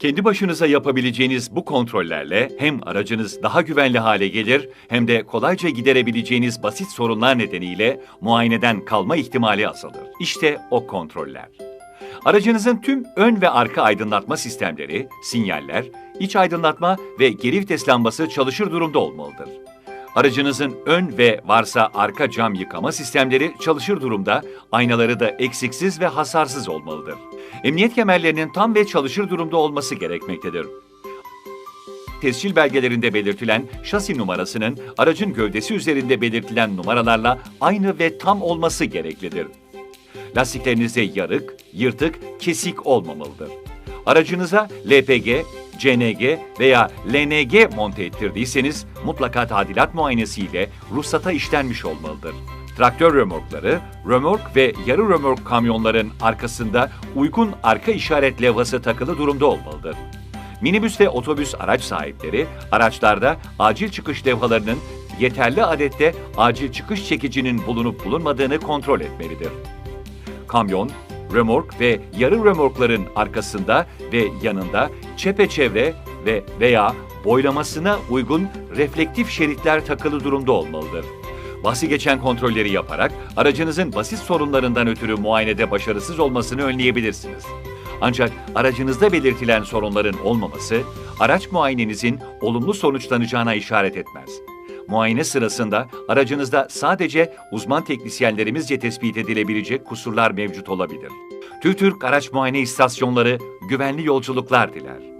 Kendi başınıza yapabileceğiniz bu kontrollerle hem aracınız daha güvenli hale gelir hem de kolayca giderebileceğiniz basit sorunlar nedeniyle muayeneden kalma ihtimali azalır. İşte o kontroller. Aracınızın tüm ön ve arka aydınlatma sistemleri, sinyaller, iç aydınlatma ve geri vites lambası çalışır durumda olmalıdır. Aracınızın ön ve varsa arka cam yıkama sistemleri çalışır durumda, aynaları da eksiksiz ve hasarsız olmalıdır. Emniyet kemerlerinin tam ve çalışır durumda olması gerekmektedir. Tescil belgelerinde belirtilen şasi numarasının aracın gövdesi üzerinde belirtilen numaralarla aynı ve tam olması gereklidir. Lastiklerinizde yarık, yırtık, kesik olmamalıdır. Aracınıza LPG, CNG veya LNG monte ettirdiyseniz mutlaka tadilat muayenesiyle ruhsata işlenmiş olmalıdır. Traktör römorkları, römork ve yarı römork kamyonların arkasında uygun arka işaret levhası takılı durumda olmalıdır. Minibüs ve otobüs araç sahipleri araçlarda acil çıkış levhalarının yeterli adette acil çıkış çekicinin bulunup bulunmadığını kontrol etmelidir kamyon, römork ve yarı römorkların arkasında ve yanında çepeçevre ve veya boylamasına uygun reflektif şeritler takılı durumda olmalıdır. Bahsi geçen kontrolleri yaparak aracınızın basit sorunlarından ötürü muayenede başarısız olmasını önleyebilirsiniz. Ancak aracınızda belirtilen sorunların olmaması, araç muayenenizin olumlu sonuçlanacağına işaret etmez. Muayene sırasında aracınızda sadece uzman teknisyenlerimizce tespit edilebilecek kusurlar mevcut olabilir. TÜRK Araç Muayene İstasyonları güvenli yolculuklar diler.